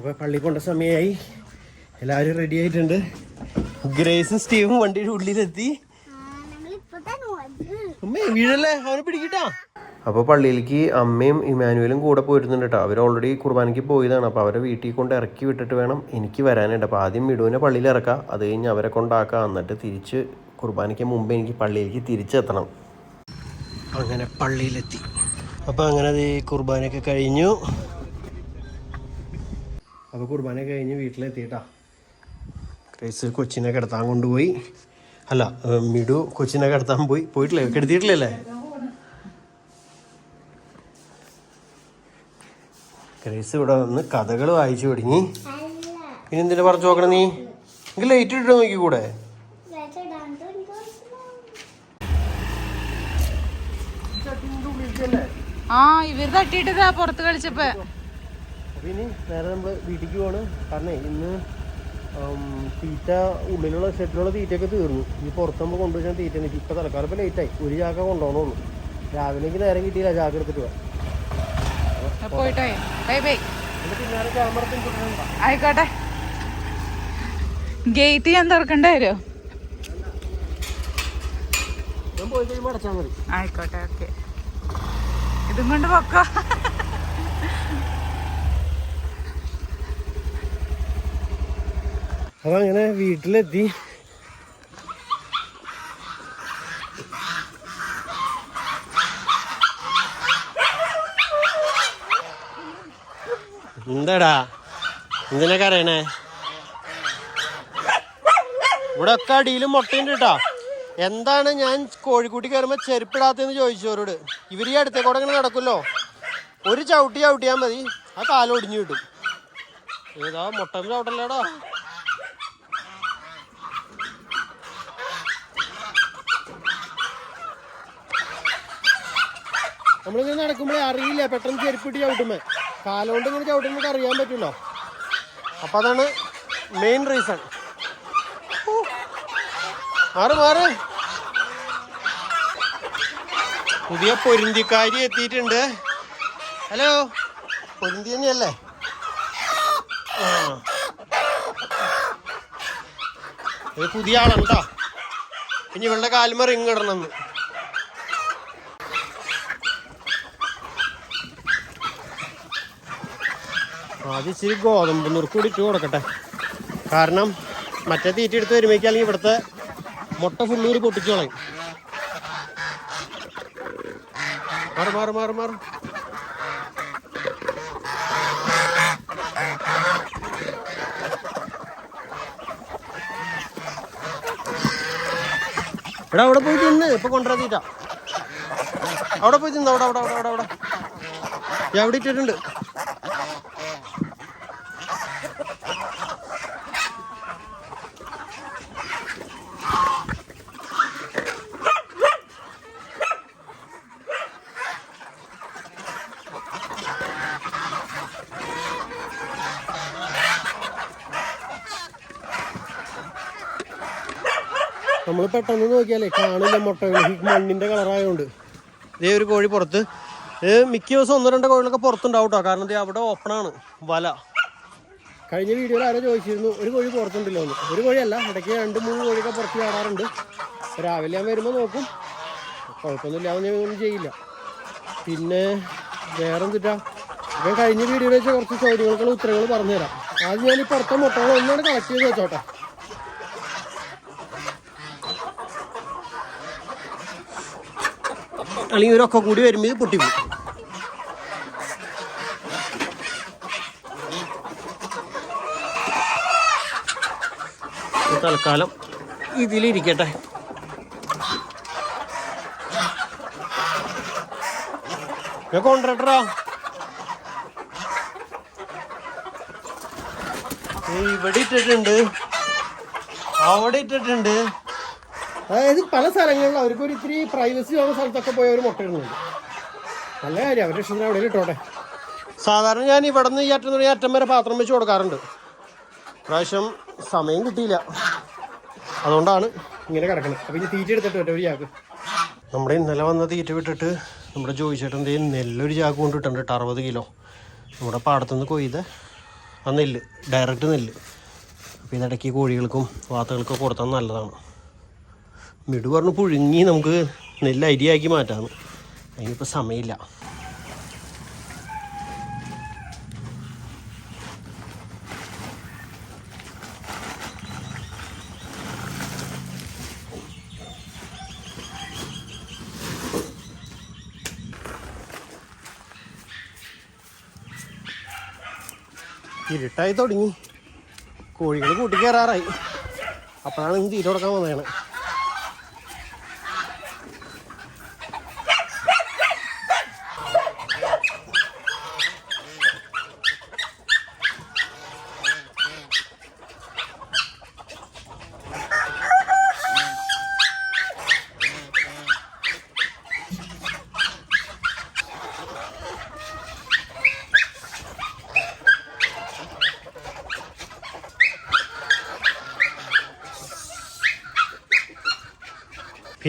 അപ്പോൾ പള്ളി കൊണ്ട സമയമായി എല്ലാവരും റെഡി ആയിട്ടുണ്ട്. ഗ്രേസും സ്റ്റീവും വണ്ടിയുടെ ഉള്ളിലെത്തി. അമ്മേ വീഴല്ലേ? അവനെ പിടിക്കട്ടാ. അപ്പോൾ പള്ളിയിലേക്ക് അമ്മയും ഇമാനുവലും കൂടെ പോയിരുന്നുണ്ട് കേട്ടോ. അവർ ഓൾറെഡി കുർബാനയ്ക്ക് പോയതാണ്. അപ്പോൾ അവരെ വീട്ടിൽ കൊണ്ട് ഇറക്കി വിട്ടിട്ട് വേണം എനിക്ക് വരാനുണ്ട് അപ്പോൾ ആദ്യം മിടുവിനെ പള്ളിയിൽ ഇറക്കാം. അത് കഴിഞ്ഞ് അവരെ കൊണ്ടാക്കാം. എന്നിട്ട് തിരിച്ച് കുർബാനയ്ക്ക് മുമ്പ് എനിക്ക് പള്ളിയിലേക്ക് തിരിച്ചെത്തണം. അങ്ങനെ പള്ളിയിലെത്തി. അപ്പോൾ അങ്ങനെ അത് കുർബാനയൊക്കെ കഴിഞ്ഞു. അപ്പോൾ കുർബാന കഴിഞ്ഞ് വീട്ടിലെത്തിയിട്ടാ. ക്രൈസ് കൊച്ചിനെ കിടത്താൻ കൊണ്ടുപോയി. അല്ല മിഡു കൊച്ചിനെ കിടത്താൻ പോയി. പോയിട്ടില്ലേ? കിടത്തിയിട്ടില്ലല്ലേ? ക്രൈസ് ഇവിടെ വന്ന് കഥകൾ വായിച്ചു തുടങ്ങി. പിന്നെ എന്തിനാ പറഞ്ഞു നോക്കണം നീ? എനിക്ക് ലൈറ്റ് ഇട്ട് നോക്കി കൂടെ ആ ഇവർ തട്ടിയിട്ടതാ പുറത്ത് കളിച്ചപ്പോ. അപ്പൊ ഇനി നേരെ നമ്മൾ വീട്ടിലേക്ക് പോവാണ്. കാരണം ഇന്ന് തീറ്റ ഉള്ളിലുള്ള ഷെഡിലുള്ള തീറ്റയൊക്കെ തീർന്നു. ഇനി പുറത്ത് നമ്മൾ കൊണ്ടുവച്ചാൽ തീറ്റ നിൽക്കും ഇപ്പൊ തൽക്കാലം ഇപ്പൊ ലേറ്റ് ആയി. ഒരു ചാക്ക കൊണ്ടുപോകണുള്ളൂ രാവിലെ എനിക്ക് നേരം കിട്ടിയില്ല ചാക്ക എടുത്തിട്ട് ആയിക്കോട്ടെ. ഗേറ്റ് ഞാൻ തുറക്കണ്ടേ വരുമോ ആയിക്കോട്ടെ ഓക്കെ ഇതും കൊണ്ട് പൊക്കോ. അപ്പൊ അങ്ങനെ വീട്ടിലെത്തി. എന്താടാ? എന്തിനൊക്കെ അറിയണേ? ഇവിടെ ഒക്കെ അടിയിലും മുട്ടയുണ്ട് കേട്ടോ എന്താണ് ഞാൻ കോഴിക്കൂട്ടി കയറുമ്പോൾ ചെരുപ്പിടാത്തെന്ന് ചോദിച്ചവരോട്. ഇവർ ഈ അടുത്തേ കൂടെ ഇങ്ങനെ നടക്കുമല്ലോ? ഒരു ചവിട്ടി ചവിട്ടിയാൽ മതി. ആ കാലം ഒടിഞ്ഞു കിട്ടും. ഏതാ മുട്ടം ചവിട്ടല്ലേടാ? നമ്മളിങ്ങനെ നടക്കുമ്പോഴേ അറിയില്ല. പെട്ടെന്ന് ചെരുപ്പിട്ട് ചവിട്ടുമ്പോ. കാലുകൊണ്ട് ഇങ്ങനെ ചവിട്ടുമ്പോൾ അറിയാൻ പറ്റുമല്ലോ അപ്പൊ അതാണ് മെയിൻ റീസൺ മാറ് മാറ്. പുതിയ പൊരിന്തിക്കാരി എത്തിയിട്ടുണ്ട്. ഹലോ. പൊരിന്തി തന്നെയല്ലേ. ഇത് പുതിയ ആളുണ്ടോ ഇനി ഇവളുടെ കാലുമ റിങ് ഇടണം ആദ്യം ഇച്ചിരി ഗോതമ്പ് നുറുക്കൂടി ഇട്ട് കൊടുക്കട്ടെ. കാരണം മറ്റേ തീറ്റ എടുത്ത് വരുമ്പോഴേക്ക് അല്ലെങ്കിൽ ഇവിടുത്തെ മുട്ട ഫുള്ളൂര് പൊട്ടിച്ചു കളയും. മാറ് മാറും മാറ് എടാ അവിടെ പോയി തിന്ന്. ഇപ്പൊ കൊണ്ടുവരാ തീറ്റ. അവിടെ പോയി തിന്ന് അവിടെ അവിടെ അവിടെ അവിടെ അവിടെ. എവിടെ ഇട്ടിട്ടുണ്ട്. നമ്മൾ പെട്ടെന്ന് നോക്കിയാലേ കാണില്ല മുട്ടകൾ മണ്ണിന്റെ കളറായതുകൊണ്ട് ഇതേ ഒരു കോഴി പുറത്ത്. മിക്ക ദിവസം ഒന്ന് രണ്ട് കോഴികളൊക്കെ പുറത്തുണ്ടാവും കേട്ടോ കാരണം ഇത് അവിടെ ഓപ്പൺ ആണ്. വല. കഴിഞ്ഞ വീഡിയോയിൽ ആരോ ചോദിച്ചിരുന്നു ഒരു കോഴി പുറത്തുണ്ടല്ലോ എന്ന്. ഒരു കോഴിയല്ല ഇടയ്ക്ക് രണ്ട് മൂന്ന് കോഴിയൊക്കെ പുറത്ത് ചാടാറുണ്ട്. രാവിലെ ഞാൻ വരുമ്പോൾ നോക്കും. കുഴപ്പമൊന്നുമില്ലാതെ ഞാൻ ഒന്നും ചെയ്യില്ല. പിന്നെ വേറെ എന്തിട്ടാ ഞാൻ കഴിഞ്ഞ വീഡിയോയിൽ വെച്ച കുറച്ച് ചോദ്യങ്ങൾക്കുള്ള ഉത്തരങ്ങൾ പറഞ്ഞുതരാം. ആദ്യം ഞാൻ ഈ പുറത്തെ മുട്ടകൾ ഒന്നാണ് കളക്ട് ചെയ്ത് വെച്ചോട്ടെ. അല്ലെങ്കിൽ ഇവരൊക്കെ കൂടി വരുമ്പോൾ ഇത് തൽക്കാലം ഇതിലിരിക്കട്ടെ. കോൺട്രാക്ടറാ ഇവിടെ ഇട്ടിട്ടുണ്ട്. അവിടെ ഇട്ടിട്ടുണ്ട്. അതായത് പല സ്ഥലങ്ങളിലും അവർക്ക് ഒരു ഇത്തിരി പ്രൈവസി ഉള്ള സ്ഥലത്തൊക്കെ പോയി അവർ മുട്ടയിടുന്നുണ്ട് നല്ല കാര്യം അവരുടെ ഇഷ്ടത്തിന് അവിടെ ഇട്ടോട്ടെ. സാധാരണ ഞാൻ ഇവിടെ നിന്ന് ഈ അറ്റം തുടങ്ങി അറ്റം വരെ പാത്രം വെച്ച് കൊടുക്കാറുണ്ട്. പ്രാവശ്യം സമയം കിട്ടിയില്ല. അതുകൊണ്ടാണ് ഇങ്ങനെ കിടക്കുന്നത് അപ്പം ഇനി തീറ്റ എടുത്തിട്ട് പറ്റും ഒരു ചാക്ക്. നമ്മുടെ ഇന്നലെ വന്ന തീറ്റ വിട്ടിട്ട് നമ്മുടെ ജോയി ചേട്ടൻ ദേ നെല്ലൊരു ചാക്ക് കൊണ്ടിട്ടുണ്ട് കേട്ടോ അറുപത് കിലോ. നമ്മുടെ പാടത്തുനിന്ന് കൊയ്ത് ആ നെല്ല് ഡയറക്റ്റ് നെല്ല്. അപ്പോൾ ഇതിടയ്ക്ക് കോഴികൾക്കും വാത്തകൾക്കും കൊടുത്താൽ നല്ലതാണ്. മിടു പറഞ്ഞ് പുഴുങ്ങി നമുക്ക് നെല്ല് അരിയാക്കി മാറ്റാമെന്ന് അതിനിപ്പോൾ സമയമില്ല. ഇരുട്ടായി തുടങ്ങി. കോഴികൾ കൂട്ടി അപ്പോഴാണ് ഇനി തീറ്റ കൊടുക്കാൻ വന്നതാണ്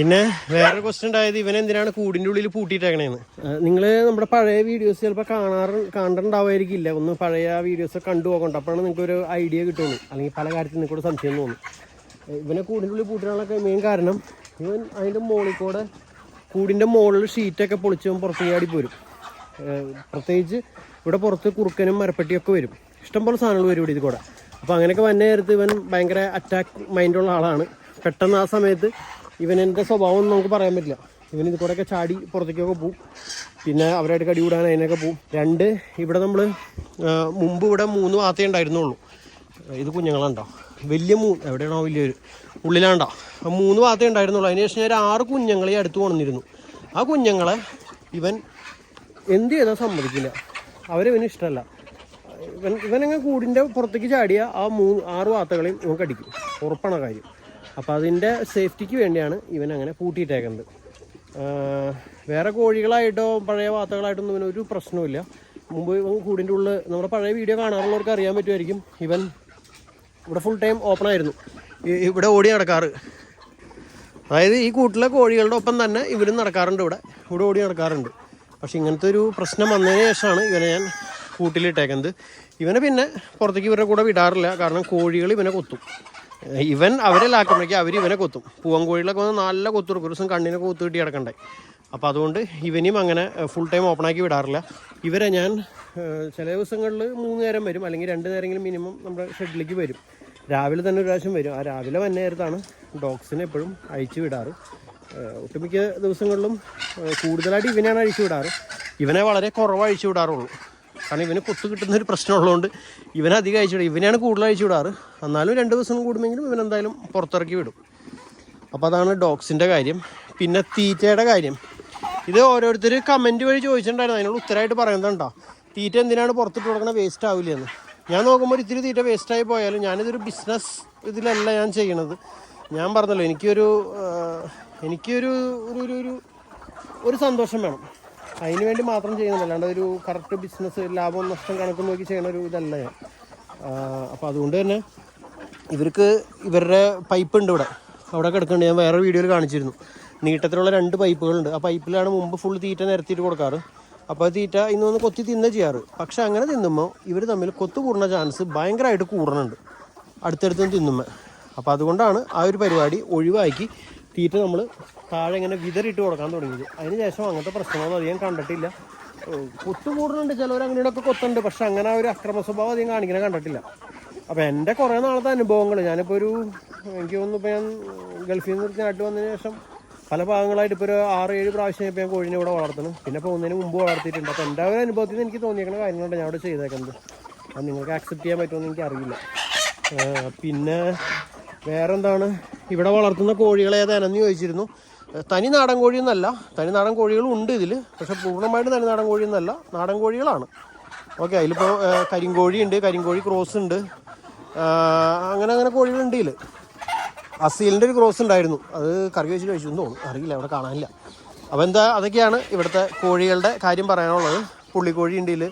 പിന്നെ വേറെ ക്വസ്റ്റ്യൻ ഉണ്ടായത് ഇവൻ എന്തിനാണ് കൂടിന്റെ ഉള്ളിൽ പൂട്ടിയിട്ടേക്കണേന്ന്? നിങ്ങൾ നമ്മുടെ പഴയ വീഡിയോസ് ചിലപ്പോൾ കാണാറ് കണ്ടിട്ടുണ്ടാവുമായിരിക്കില്ല. ഒന്ന് പഴയ വീഡിയോസ് കണ്ടു പോകണ്ട അപ്പോഴാണ് നിങ്ങൾക്ക് ഒരു ഐഡിയ കിട്ടുള്ളൂ അല്ലെങ്കിൽ പല കാര്യത്തിൽ നിങ്ങൾക്ക് സംശയം തോന്നും. ഇവനെ കൂടിന്റെ ഉള്ളിൽ പൂട്ടാനുള്ള മെയിൻ കാരണം ഇവൻ അതിന്റെ മുകളിൽ കൂടെ കൂടിന്റെ മുകളിൽ ഷീറ്റൊക്കെ പൊളിച്ച് അവൻ പുറത്ത് ചാടി പോരും. പ്രത്യേകിച്ച് ഇവിടെ പുറത്ത് കുറുക്കനും മരപ്പെട്ടിയൊക്കെ വരും. ഇഷ്ടംപോലെ സാധനങ്ങൾ വരും ഇവിടെ ഇത് കൂടെ അപ്പോൾ അങ്ങനെയൊക്കെ വന്ന നേരത്ത് ഇവൻ ഭയങ്കര അറ്റാക്ക് മൈൻഡുള്ള ആളാണ്. പെട്ടെന്ന് ആ സമയത്ത് ഇവനെന്റെ സ്വഭാവം നമുക്ക് പറയാൻ പറ്റില്ല. ഇവൻ ഇത് കൂടെയൊക്കെ ചാടി പുറത്തേക്കൊക്കെ പോവും. പിന്നെ അവരായിട്ട് കടി കൂടാൻ അതിനൊക്കെ പോവും. രണ്ട് ഇവിടെ നമ്മൾ മുമ്പ് ഇവിടെ മൂന്ന് വാത്തേ ഉണ്ടായിരുന്നുള്ളൂ. ഇത് കുഞ്ഞുങ്ങളുണ്ടോ? വലിയ മൂ എവിടെയാണോ വലിയൊരു ഉള്ളിലാണ്ടോ? ആ മൂന്ന് വാത്തേ ഉണ്ടായിരുന്നുള്ളൂ. അതിന് ശേഷം ഞാൻ ആറ് കുഞ്ഞുങ്ങളെ അടുത്ത് കൊണ്ടിരുന്നു ആ കുഞ്ഞുങ്ങളെ ഇവൻ എന്ത് ചെയ്താൽ സമ്മതിക്കില്ല. അവരിവന് ഇഷ്ടമല്ല. ഇവൻ ഇവനങ്ങ് കൂടിന്റെ പുറത്തേക്ക് ചാടിയ ആ മൂന്ന് ആറ് വാത്തകളെയും ഇവൻ കടിക്കും. ഉറപ്പാണ് കാര്യം. അപ്പോൾ അതിന്റെ സേഫ്റ്റിക്ക് വേണ്ടിയാണ് ഇവൻ അങ്ങനെ പൂട്ടിയിട്ടേക്കുന്നത്. വേറെ കോഴികളായിട്ടോ പഴയ വാത്തകളായിട്ടൊന്നും ഇവന് ഒരു പ്രശ്നമില്ല മുമ്പ് കൂടിന്റെ ഉള്ളിൽ നമ്മുടെ പഴയ വീഡിയോ കാണാറുള്ളവർക്ക് അറിയാൻ പറ്റുമായിരിക്കും. ഇവൻ ഇവിടെ ഫുൾ ടൈം ഓപ്പൺ ആയിരുന്നു. ഇവിടെ ഓടി നടക്കാറ്. അതായത് ഈ കൂട്ടിലെ കോഴികളുടെ ഒപ്പം തന്നെ ഇവരും നടക്കാറുണ്ട് ഇവിടെ. ഇവിടെ ഓടി നടക്കാറുണ്ട്. പക്ഷെ ഇങ്ങനത്തെ ഒരു പ്രശ്നം വന്നതിന് ശേഷമാണ് ഇവനെ ഞാൻ കൂട്ടിലിട്ടേക്കുന്നത്. ഇവനെ പിന്നെ പുറത്തേക്ക് ഇവരുടെ കൂടെ വിടാറില്ല. കാരണം കോഴികൾ ഇവനെ കൊത്തും. ഇവൻ അവരെ ലാക്കുമ്പോഴേക്കും അവർ ഇവനെ കൊത്തും. പൂവൻ കോഴികളൊക്കെ വന്ന് നല്ല കൊത്തുറക്കും ഒരു ദിവസം കണ്ണിനെ കൊത്തു കിട്ടി കിടക്കണ്ടേ. അപ്പോൾ അതുകൊണ്ട് ഇവനെയും അങ്ങനെ ഫുൾ ടൈം ഓപ്പൺ ആക്കി വിടാറില്ല. ഇവരെ ഞാൻ ചില ദിവസങ്ങളിൽ മൂന്ന് നേരം വരും. അല്ലെങ്കിൽ രണ്ട് നേരമെങ്കിലും മിനിമം നമ്മുടെ ഷെഡിലേക്ക് വരും. രാവിലെ തന്നെ ഒരു പ്രാവശ്യം വരും. ആ രാവിലെ വന്ന നേരത്താണ് ഡോഗ്സിനെ എപ്പോഴും അഴിച്ചു വിടാറ്. ഒട്ടുമിക്ക ദിവസങ്ങളിലും കൂടുതലായിട്ട് ഇവനെയാണ് അഴിച്ചു വിടാറ്. ഇവനെ വളരെ കുറവ് അഴിച്ചു വിടാറുള്ളൂ. കാരണം ഇവന് കൊത്തു കിട്ടുന്ന ഒരു പ്രശ്നമുള്ളതുകൊണ്ട് ഇവനെ അധികം അയച്ചുവിടും. ഇവനെയാണ് കൂടുതൽ അയച്ചു വിടാറ് എന്നാലും രണ്ട് ദിവസം കൂടുമെങ്കിലും ഇവൻ എന്തായാലും പുറത്തിറക്കി വിടും. അപ്പോൾ അതാണ് ഡോഗ്സിന്റെ കാര്യം. പിന്നെ തീറ്റയുടെ കാര്യം. ഇത് ഓരോരുത്തർ കമന്റ് വഴി ചോദിച്ചിട്ടുണ്ടായിരുന്നു. അതിനോട് ഉത്തരമായിട്ട് പറയുന്നുണ്ടോ തീറ്റ എന്തിനാണ് പുറത്തിട്ട് കൊടുക്കണ? വേസ്റ്റ് ആവില്ല എന്ന് ഞാൻ നോക്കുമ്പോൾ ഇത്തിരി തീറ്റ വേസ്റ്റായി പോയാലും ഞാനിതൊരു ബിസിനസ് ഇതിലല്ല ഞാൻ ചെയ്യണത്. ഞാൻ പറഞ്ഞല്ലോ എനിക്കൊരു എനിക്കൊരു ഒരു ഒരു ഒരു സന്തോഷം വേണം. അതിന് വേണ്ടി മാത്രം ചെയ്യുന്നത് അല്ലാണ്ട് ഒരു കറക്റ്റ് ബിസിനസ് ലാഭം നഷ്ടം കണക്ക് നോക്കി ചെയ്യണ ഒരു ഇതല്ല ഞാൻ. അപ്പോൾ അതുകൊണ്ട് തന്നെ ഇവർക്ക് ഇവരുടെ പൈപ്പ് ഉണ്ട് ഇവിടെ. അവിടെ കിടക്കുന്നുണ്ട്. ഞാൻ വേറെ വീഡിയോയിൽ കാണിച്ചിരുന്നു. നീട്ടത്തിലുള്ള രണ്ട് പൈപ്പുകളുണ്ട് ആ പൈപ്പിലാണ് മുമ്പ് ഫുൾ തീറ്റ നിരത്തിയിട്ട് കൊടുക്കാറ്. അപ്പോൾ തീറ്റ ഇന്നൊന്ന് കൊത്തി തിന്ന ചെയ്യാറ്. പക്ഷെ അങ്ങനെ തിന്നുമ്പോൾ ഇവർ തമ്മിൽ കൊത്തു കൂടുന്ന ചാൻസ് ഭയങ്കരമായിട്ട് കൂടുന്നുണ്ട്. അടുത്തടുത്തും തിന്നുമ്പോൾ അപ്പോൾ അതുകൊണ്ടാണ് ആ ഒരു പരിപാടി ഒഴിവാക്കി തീറ്റ നമ്മൾ താഴെ ഇങ്ങനെ വിതറിയിട്ട് കൊടുക്കാൻ തുടങ്ങിയത്. അതിന് ശേഷം അങ്ങനത്തെ പ്രശ്നമൊന്നും അധികം കണ്ടിട്ടില്ല. ഏഹ് കൊത്തു കൂടുന്നുണ്ട്. ചിലവർ അങ്ങനെയൊക്കെ കൊത്തുണ്ട് പക്ഷെ അങ്ങനെ ഒരു അക്രമ സ്വഭാവം അധികം കാണിക്കണ കണ്ടിട്ടില്ല. അപ്പോൾ എന്റെ കുറേ നാളത്തെ അനുഭവങ്ങൾ ഞാനിപ്പോൾ ഒരു എനിക്ക് തോന്നുന്നു ഇപ്പോൾ ഞാൻ ഗൾഫിൽ നിന്ന് നാട്ടിൽ വന്നതിന് ശേഷം പല ഭാഗങ്ങളായിട്ട് ഇപ്പോൾ ഒരു ആറ് ഏഴ് പ്രാവശ്യം ഇപ്പോൾ ഞാൻ കോഴിനെ ഇവിടെ വളർത്തണം. പിന്നെ പോകുന്നതിന് മുമ്പ് വളർത്തിയിട്ടുണ്ട്. അപ്പോൾ എന്റെ ഒരു അനുഭവത്തിൽ നിന്ന് എനിക്ക് തോന്നിയേക്കുന്ന കാര്യങ്ങളുണ്ട് ഞാൻ അവിടെ ചെയ്തേക്കുന്നത്. അത് നിങ്ങൾക്ക് ആക്സെപ്റ്റ് ചെയ്യാൻ പറ്റുമെന്ന് എനിക്കറിയില്ല. പിന്നെ വേറെന്താണ്? ഇവിടെ വളർത്തുന്ന കോഴികൾ ഏതാനെന്ന് ചോദിച്ചിരുന്നു. തനി നാടൻ കോഴിയൊന്നല്ല. തനി നാടൻ കോഴികളും ഉണ്ട് ഇതിൽ പക്ഷെ പൂർണമായിട്ട് തനി നാടൻ കോഴിയൊന്നല്ല. നാടൻ കോഴികളാണ്. ഓക്കെ അതിലിപ്പോൾ കരിങ്കോഴി ഉണ്ട് കരിങ്കോഴി ക്രോസ് ഉണ്ട്. അങ്ങനെ അങ്ങനെ കോഴികളുണ്ട് ഇതിൽ അസീലിന്റെ ഒരു ക്രോസ് ഉണ്ടായിരുന്നു. അത് കറി വെച്ചിട്ട് കഴിച്ചു തോന്നുന്നു. അറിയില്ല അവിടെ കാണാനില്ല. അപ്പോൾ എന്താ അതൊക്കെയാണ് ഇവിടുത്തെ കോഴികളുടെ കാര്യം പറയാനുള്ളത്. പുള്ളിക്കോഴി ഉണ്ട് ഇതിൽ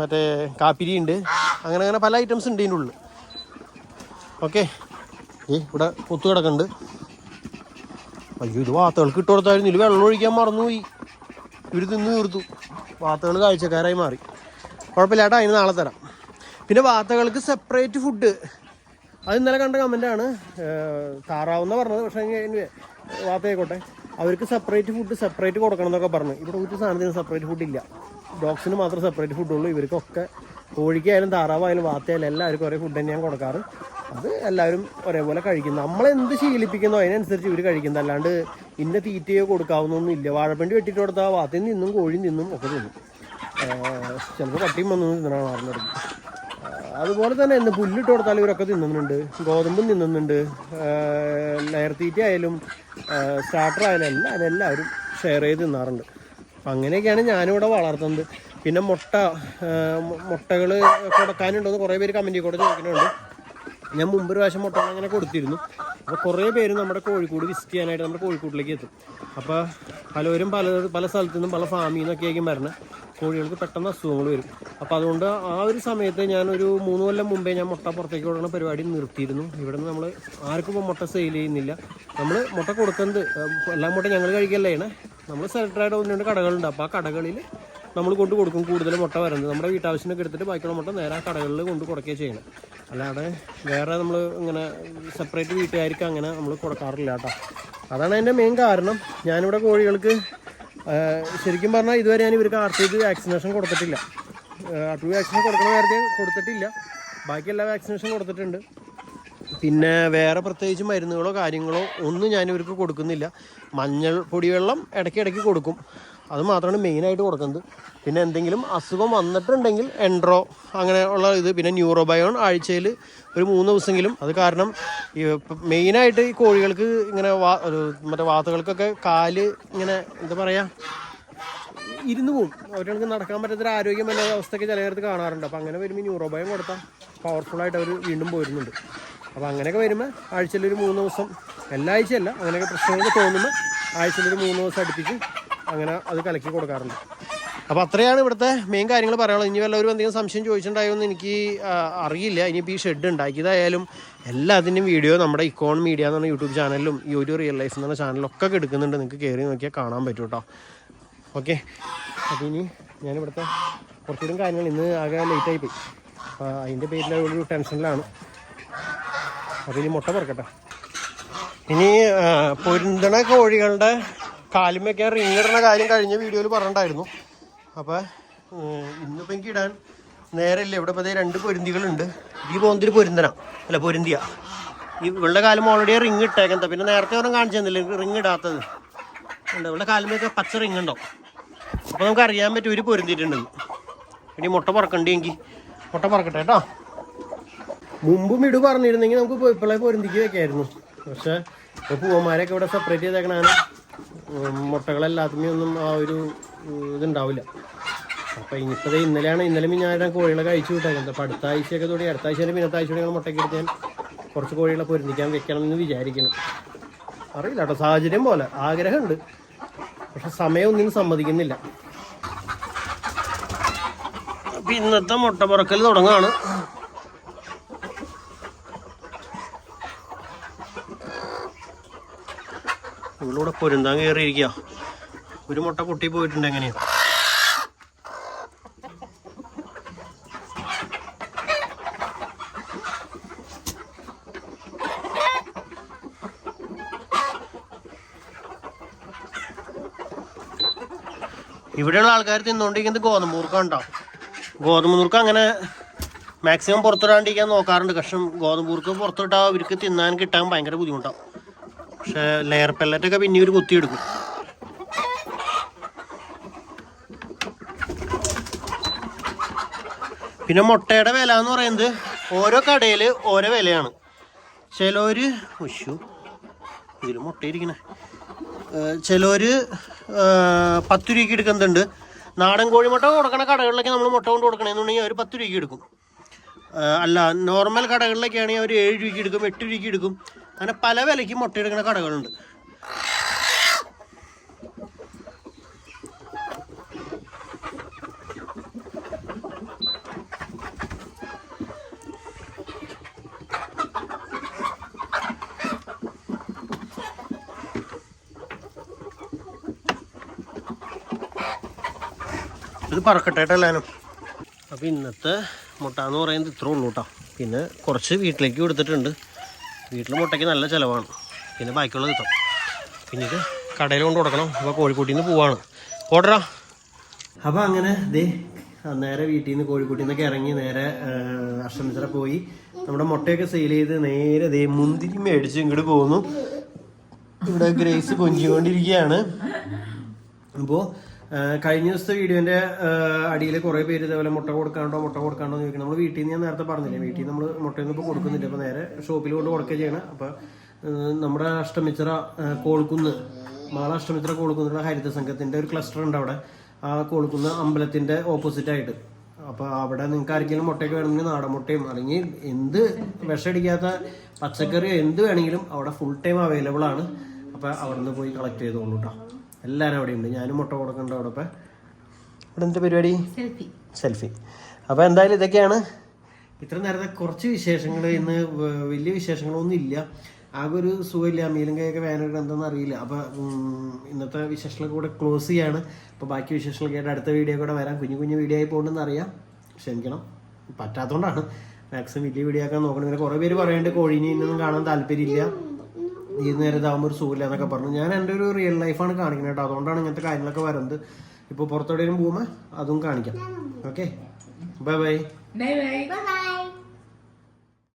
മറ്റേ കാപ്പിരി ഉണ്ട്. അങ്ങനെ അങ്ങനെ പല ഐറ്റംസ് ഉണ്ട് ഇതിന്റെ ഉള്ളിൽ ഓക്കെ. ഏ ഇവിടെ പൊത്തു കിടക്കുന്നുണ്ട്. അയ്യോ ഇത് വാത്തകൾക്ക് ഇട്ട് കൊടുത്തായിരുന്നു ഇതിൽ വെള്ളം ഒഴിക്കാൻ മറന്നുപോയി. ഇവർ തിന്ന് തീർത്തു. വാത്തകൾ കാഴ്ചക്കാരായി മാറി. കുഴപ്പമില്ല ഏട്ടാ അതിന് നാളെ തരാം. പിന്നെ വാത്തകൾക്ക് സെപ്പറേറ്റ് ഫുഡ് അത് ഇന്നലെ കണ്ട കമന്റാണ് താറാവെന്ന് പറഞ്ഞത്. പക്ഷേ വാത്തയായിക്കോട്ടെ അവർക്ക് സെപ്പറേറ്റ് ഫുഡ് സെപ്പറേറ്റ് കൊടുക്കണം എന്നൊക്കെ പറഞ്ഞു. ഇവിടെ ഒരു സാധനത്തിന് സെപ്പറേറ്റ് ഫുഡ് ഇല്ല. ഡോഗ്സിന് മാത്രം സെപ്പറേറ്റ് ഫുഡുള്ളൂ ഇവർക്കൊക്കെ കോഴിക്കായാലും താറാവായാലും വാത്തയായാലും എല്ലാവർക്കും ഒരേ ഫുഡ് തന്നെയാണ് കൊടുക്കാറ്. അത് എല്ലാവരും ഒരേപോലെ കഴിക്കും. നമ്മളെന്ത് ശീലിപ്പിക്കുന്നോ അതിനനുസരിച്ച് ഇവർ കഴിക്കുന്നത് അല്ലാണ്ട് ഇന്ന തീറ്റയോ കൊടുക്കാവുന്നൊന്നും ഇല്ല വാഴപ്പണ്ടി വെട്ടിട്ട് കൊടുത്താൽ വാത്തിൽ നിന്നും കോഴി നിന്നും ഒക്കെ തിന്നും. ചിലപ്പോൾ പട്ടിയും വന്നു തിന്നണം അറിഞ്ഞിടക്കും അതുപോലെ തന്നെ ഇന്ന് പുല്ലിട്ട് കൊടുത്താൽ ഇവരൊക്കെ തിന്നുന്നുണ്ട്. ഗോതമ്പും തിന്നുന്നുണ്ട്. ലെയർ തീറ്റ ആയാലും സ്റ്റാർട്ടർ ആയാലും എല്ലാം എല്ലാവരും ഷെയർ ചെയ്ത് തിന്നാറുണ്ട്. അപ്പം അങ്ങനെയൊക്കെയാണ് ഞാനിവിടെ വളർത്തുന്നത്. പിന്നെ മുട്ട മുട്ടകൾ കൊടുക്കാനുണ്ടോ എന്ന് കുറേ പേര് കമന്റിൽ കൂടെ ചോദിക്കുന്നുണ്ട്. ഞാൻ മുമ്പ് ഒരു പ്രാവശ്യം മുട്ട അങ്ങനെ കൊടുത്തിരുന്നു. അപ്പോൾ കുറേ പേര് നമ്മുടെ കോഴിക്കോട് വിസിറ്റ് ചെയ്യാനായിട്ട് നമ്മുടെ കോഴിക്കോട്ടിലേക്ക് എത്തും. അപ്പോൾ പലവരും പല പല സ്ഥലത്തു നിന്നും പല ഫാമിൽ നിന്നൊക്കെ ആയിരിക്കും വരണം. കോഴികൾക്ക് പെട്ടെന്ന് അസുഖങ്ങൾ വരും. അപ്പോൾ അതുകൊണ്ട് ആ ഒരു സമയത്ത് ഞാനൊരു മൂന്ന് കൊല്ലം മുമ്പേ ഞാൻ മുട്ട പുറത്തേക്ക് വിടുന്ന പരിപാടി നിർത്തിയിരുന്നു. ഇവിടെ നിന്ന് നമ്മൾ ആർക്കും ഇപ്പോൾ മുട്ട സെയിൽ ചെയ്യുന്നില്ല. നമ്മൾ മുട്ട കൊടുക്കുന്നത് എല്ലാം മുട്ട ഞങ്ങൾ കഴിക്കല്ലേ നമ്മൾ സെലക്ടറായിട്ട് ഒന്ന് രണ്ട് കടകളുണ്ട്. അപ്പോൾ ആ കടകളിൽ നമ്മൾ കൊണ്ട് കൊടുക്കും കൂടുതൽ മുട്ട വരുന്നത് നമ്മുടെ വീട്ടാവശ്യത്തിനൊക്കെ എടുത്തിട്ട് ബാക്കിയുള്ള മുട്ട നേരെ ആ കടകളിൽ കൊണ്ട് കൊടുക്കുകയാണ് ചെയ്യണം. അല്ലാതെ വേറെ നമ്മൾ ഇങ്ങനെ സെപ്പറേറ്റ് വീട്ടുകാർക്ക് അങ്ങനെ നമ്മൾ കൊടുക്കാറില്ല കേട്ടോ. അതാണ് അതിന്റെ മെയിൻ കാരണം. ഞാനിവിടെ കോഴികൾക്ക് ശരിക്കും പറഞ്ഞാൽ ഇതുവരെ ഞാൻ ഇവർക്ക് ആർ ടി വാക്സിനേഷൻ കൊടുത്തിട്ടില്ല. ആർ ടി വാക്സിനേഷൻ കൊടുക്കുന്ന കാര്യത്തിൽ കൊടുത്തിട്ടില്ല. ബാക്കി എല്ലാ വാക്സിനേഷൻ കൊടുത്തിട്ടുണ്ട്. പിന്നെ വേറെ പ്രത്യേകിച്ച് മരുന്നുകളോ കാര്യങ്ങളോ ഒന്നും ഞാൻ ഇവർക്ക് കൊടുക്കുന്നില്ല. മഞ്ഞൾ പൊടിവെള്ളം ഇടയ്ക്കിടയ്ക്ക് ഇടയ്ക്ക് കൊടുക്കും. അത് മാത്രമാണ് മെയിനായിട്ട് കൊടുക്കുന്നത്. പിന്നെ എന്തെങ്കിലും അസുഖം വന്നിട്ടുണ്ടെങ്കിൽ എൻട്രോ അങ്ങനെ ഉള്ള ഇത് പിന്നെ ന്യൂറോബയോൺ ആഴ്ചയിൽ ഒരു മൂന്ന് ദിവസമെങ്കിലും. അത് കാരണം ഈ മെയിനായിട്ട് ഈ കോഴികൾക്ക് ഇങ്ങനെ വാ മറ്റേ വാത്തുകൾക്കൊക്കെ കാൽ ഇങ്ങനെ എന്താ പറയുക ഇരുന്ന് പോകും അവർക്ക് നടക്കാൻ പറ്റാത്തൊരു ആരോഗ്യം വല്ല അവസ്ഥയൊക്കെ ചില നേരത്ത് കാണാറുണ്ട്. അപ്പോൾ അങ്ങനെ വരുമ്പോൾ ന്യൂറോബയം കൊടുത്താൽ പവർഫുള്ളായിട്ട് അവർ വീണ്ടും പോരുന്നുണ്ട്. അപ്പോൾ അങ്ങനെയൊക്കെ വരുമ്പോൾ ആഴ്ചയിൽ ഒരു മൂന്ന് ദിവസം എല്ലാ ആഴ്ചയല്ല അങ്ങനെയൊക്കെ പ്രശ്നങ്ങൾ തോന്നുമ്പോൾ ആഴ്ചയിൽ ഒരു മൂന്ന് ദിവസം അടുപ്പിച്ച് അങ്ങനെ അത് കലക്കി കൊടുക്കാറുണ്ട്. അപ്പോൾ അത്രയാണ് ഇവിടുത്തെ മെയിൻ കാര്യങ്ങൾ പറയാനുള്ളത്. ഇനി വല്ലവരും എന്തെങ്കിലും സംശയം ചോദിച്ചിട്ടുണ്ടായോ എന്ന് എനിക്ക് അറിയില്ല. ഇനിയിപ്പോൾ ഈ ഷെഡ് ഉണ്ടാക്കിയതായാലും എല്ലാത്തിന്റെയും വീഡിയോ നമ്മുടെ ഇക്കോൺ മീഡിയ എന്ന് പറഞ്ഞ യൂട്യൂബ് ചാനലിലും ഈ ഒരു റിയൽ ലൈഫ് എന്ന് പറഞ്ഞ ചാനലിലൊക്കെ എടുക്കുന്നുണ്ട്. നിങ്ങൾക്ക് കയറി നോക്കിയാൽ കാണാൻ പറ്റും കേട്ടോ ഓക്കെ അപ്പോൾ ഇനി ഞാനിവിടുത്തെ കുറച്ചുകൂടി കാര്യങ്ങൾ ഇന്ന് ആകെ ലേറ്റായി പോയി. അതിന്റെ പേരിൽ ഒരു ടെൻഷനിലാണ്. അപ്പോൾ ഇനി മുട്ട പറക്കട്ടെ. ഇനി പൊരുന്തണ കോഴികളുടെ കാലുമൊക്കെ റിങ് ഇടുന്ന കാര്യം കഴിഞ്ഞ വീഡിയോയിൽ പറഞ്ഞിട്ടുണ്ടായിരുന്നു. അപ്പോൾ ഇന്നിപ്പോൾ എനിക്ക് ഇടാൻ നേരമില്ല. ഇവിടെ ഇപ്പോൾ രണ്ട് പൊരുന്തികളുണ്ട്. ഈ പോകുന്നൊരു പൊരുന്തന. അല്ല പൊരുന്തിയ. ഈ ഇവളുടെ കാലം ഓൾറെഡി റിങ് ഇട്ടേക്കുന്നത് പിന്നെ നേരത്തെ ഒന്നും കാണിച്ചു തന്നില്ല? റിങ് ഇടാത്തത്. ഉണ്ട് ഇവളുടെ കാലുമൊക്കെ പച്ച റിങ് ഉണ്ടോ? അപ്പോൾ നമുക്ക് അറിയാൻ പറ്റും ഒരു പൊരുന്തിയിട്ടുണ്ടെന്ന് ഇനി മുട്ട പറക്കണ്ടെങ്കിൽ മുട്ട പറക്കട്ടെ കേട്ടോ. മുമ്പും ഇടു പറഞ്ഞിരുന്നെങ്കിൽ നമുക്ക് ഇപ്പോൾ ഇപ്പോഴേ പൊരുന്തിക്ക് വെക്കായിരുന്നു. പക്ഷെ ഇപ്പോൾ പൂവന്മാരെയൊക്കെ ഇവിടെ സെപ്പറേറ്റ് ചെയ്തേക്കണാണ് മുട്ടകളെല്ലാത്തിനും ഒന്നും ആ ഒരു ഇതുണ്ടാവില്ല. അപ്പോൾ ഇനിയിപ്പോൾ ഇന്നലെയാണ് ഇന്നലെ ഞാൻ കോഴികളെ കഴിച്ചു വിട്ടേക്കുന്നത് അപ്പോൾ അടുത്ത ആഴ്ചയൊക്കെ തുടങ്ങി അടുത്ത ആഴ്ച പിന്നത്തെ ആഴ്ച ഞങ്ങൾ മുട്ടയ്ക്ക് എടുത്ത് ഞാൻ കുറച്ച് കോഴികളെ പൊരുന്നിക്കാൻ വെക്കണം എന്ന് വിചാരിക്കണം. അറിയില്ല കേട്ടോ സാഹചര്യം പോലെ ആഗ്രഹമുണ്ട്. പക്ഷെ സമയം സമ്മതിക്കുന്നില്ല. അപ്പം ഇന്നത്തെ മുട്ട പുറക്കൽ തുടങ്ങാണ്. ഇവളിവിടെ പൊരുന്താൻ കയറിയിരിക്കുക ഒരു മുട്ട പൊട്ടി പോയിട്ടുണ്ട് എങ്ങനെയാ? ഇവിടെയുള്ള ആൾക്കാർ തിന്നുകൊണ്ടിരിക്കുന്നത് ഗോതമ്പ് നുറുക്കം ഉണ്ടാവും ഗോതമ്പ് നുറുക്കം അങ്ങനെ മാക്സിമം പുറത്തിടാണ്ടിരിക്കാൻ നോക്കാറുണ്ട്. പക്ഷെ ഗോതമ്പ് നുറുക്ക് പുറത്തിട്ടാൽ അവർക്ക് തിന്നാൻ കിട്ടാൻ ഭയങ്കര ബുദ്ധിമുട്ടാവും പക്ഷെ ലെയർ പെല്ലറ്റൊക്കെ പിന്നെ ഒരു കുത്തിയെടുക്കും. പിന്നെ മുട്ടയുടെ വില എന്ന് പറയുന്നത് ഓരോ കടയിൽ ഓരോ വിലയാണ്. ചിലവര് ഉഷു ഇതിൽ മുട്ടയിരിക്കണേ. ചിലവര് പത്ത് രൂപയ്ക്ക് എടുക്കുന്നുണ്ട്. നാടൻ കോഴിമുട്ട കൊടുക്കണ കടകളിലൊക്കെ നമ്മൾ മുട്ട കൊണ്ട് കൊടുക്കണമെന്നുണ്ടെങ്കിൽ അവർ പത്ത് രൂപയ്ക്ക് എടുക്കും. അല്ല നോർമൽ കടകളിലൊക്കെ ആണെങ്കിൽ അവർ ഏഴ് രൂപയ്ക്ക് എടുക്കും എട്ട് രൂപയ്ക്ക് എടുക്കും. അങ്ങനെ പല വിലയ്ക്ക് മുട്ടയെടുക്കുന്ന കടകളുണ്ട്. ഇത് പറക്കട്ടെ കേട്ടോ എല്ലാവരും അപ്പോൾ ഇന്നത്തെ മുട്ട എന്ന് പറയുന്നത് ഇത്രേ ഉള്ളൂ കേട്ടോ പിന്നെ കുറച്ച് വീട്ടിലേക്ക് കൊടുത്തിട്ടുണ്ട്. വീട്ടിൽ മുട്ടയ്ക്ക് നല്ല ചിലവാണ്. പിന്നെ ബാക്കിയുള്ളത് കിട്ടും. പിന്നെ കടയിൽ കൊണ്ട് കൊടുക്കണം. അപ്പോൾ കോഴിക്കോട്ടിൽ നിന്ന് പോവാണ്. പോട്ടറാ അപ്പോൾ അങ്ങനെ ദേ നേരെ വീട്ടിൽ നിന്ന് കോഴിക്കോട്ടിൽ നിന്നൊക്കെ ഇറങ്ങി നേരെ അഷ്ടമിത്ര പോയി. നമ്മുടെ മുട്ടയൊക്കെ സെയിൽ ചെയ്ത് നേരെ ദേ മുന്തിരി മേടിച്ച് ഇങ്ങോട്ട് പോകുന്നു ഇവിടെ ഗ്രേസ് കൊഞ്ചിക്കൊണ്ടിരിക്കുകയാണ് അപ്പോൾ കഴിഞ്ഞ ദിവസത്തെ വീഡിയോന്റെ അടിയിൽ കുറെ പേര് ഇതേപോലെ മുട്ട കൊടുക്കാണ്ടോ മുട്ട കൊടുക്കാണ്ടോ എന്ന് ചോദിക്കും നമ്മൾ വീട്ടിൽ നിന്ന് ഞാൻ നേരത്തെ പറഞ്ഞില്ലേ വീട്ടിൽ നമ്മൾ മുട്ടയൊന്നും ഇപ്പോൾ കൊടുക്കുന്നില്ല. അപ്പോൾ നേരെ ഷോപ്പിൽ കൊണ്ട് കൊടുക്കുക ചെയ്യണം. അപ്പോൾ നമ്മുടെ അഷ്ടമിച്ചിറ ആ, കോൾക്കുന്ന് മാള അഷ്ടമിച്ചിറ കോൾക്കുന്നുള്ള ഹരിത സംഘത്തിന്റെ ഒരു ക്ലസ്റ്റർ ഉണ്ട് അവിടെ. ആ കോൾക്കുന്ന് അമ്പലത്തിന്റെ ഓപ്പോസിറ്റ് ആയിട്ട്. അപ്പോൾ അവിടെ നിങ്ങൾക്ക് ആർക്കെങ്കിലും മുട്ടയൊക്കെ വേണമെങ്കിൽ നാടൻ മുട്ടയും അല്ലെങ്കിൽ എന്ത് വിഷമടിക്കാത്ത പച്ചക്കറിയോ എന്ത് വേണമെങ്കിലും അവിടെ ഫുൾ ടൈം അവൈലബിൾ ആണ്. അപ്പോൾ അവിടെ നിന്ന് പോയി കളക്ട് ചെയ്തോളൂ കേട്ടോ എല്ലാവരും അവിടെ ഉണ്ട്. ഞാനും മുട്ട കൊടുക്കണ്ട അവിടെ ഇപ്പം? ഇവിടെ എന്താ പരിപാടി? സെൽഫി. സെൽഫി. അപ്പോൾ എന്തായാലും ഇതൊക്കെയാണ്. ഇത്ര നേരത്തെ കുറച്ച് വിശേഷങ്ങൾ ഇന്ന് വലിയ വിശേഷങ്ങളൊന്നും ഇല്ല. ആകെ ഒരു സുഖമില്ല. അമ്മയിലും കൈയൊക്കെ വേനൽ എന്താണെന്ന് അറിയില്ല. അപ്പോൾ ഇന്നത്തെ വിശേഷങ്ങളൊക്കെ കൂടെ ക്ലോസ് ചെയ്യാണ്. അപ്പോൾ ബാക്കി വിശേഷങ്ങളൊക്കെ ആയിട്ട് അടുത്ത വീഡിയോ കൂടെ വരാം. കുഞ്ഞു കുഞ്ഞു വീഡിയോ ആയി പോകണമെന്ന് അറിയാം. ക്ഷമിക്കണം. പറ്റാത്തതുകൊണ്ടാണ്. മാക്സിമം വലിയ വീഡിയോ ആക്കാൻ നോക്കണം. ഇങ്ങനെ കുറേ പേര് പറയുന്നുണ്ട് കോഴീനെ ഇന്നൊന്നും കാണാൻ താല്പര്യമില്ല. ഈ നേരം ഇതാകുമ്പോൾ ഒരു സുഖമില്ല എന്നൊക്കെ പറഞ്ഞു. ഞാൻ എന്റെ ഒരു റിയൽ ലൈഫാണ് കാണിക്കുന്നത് കേട്ടോ. അതുകൊണ്ടാണ് ഇങ്ങനത്തെ കാര്യങ്ങളൊക്കെ വരുന്നത്. ഇപ്പോൾ പുറത്തെവിടെയും പോകുമ്പോൾ അതും കാണിക്കാം. Okay bye bye bye bye Bye bye.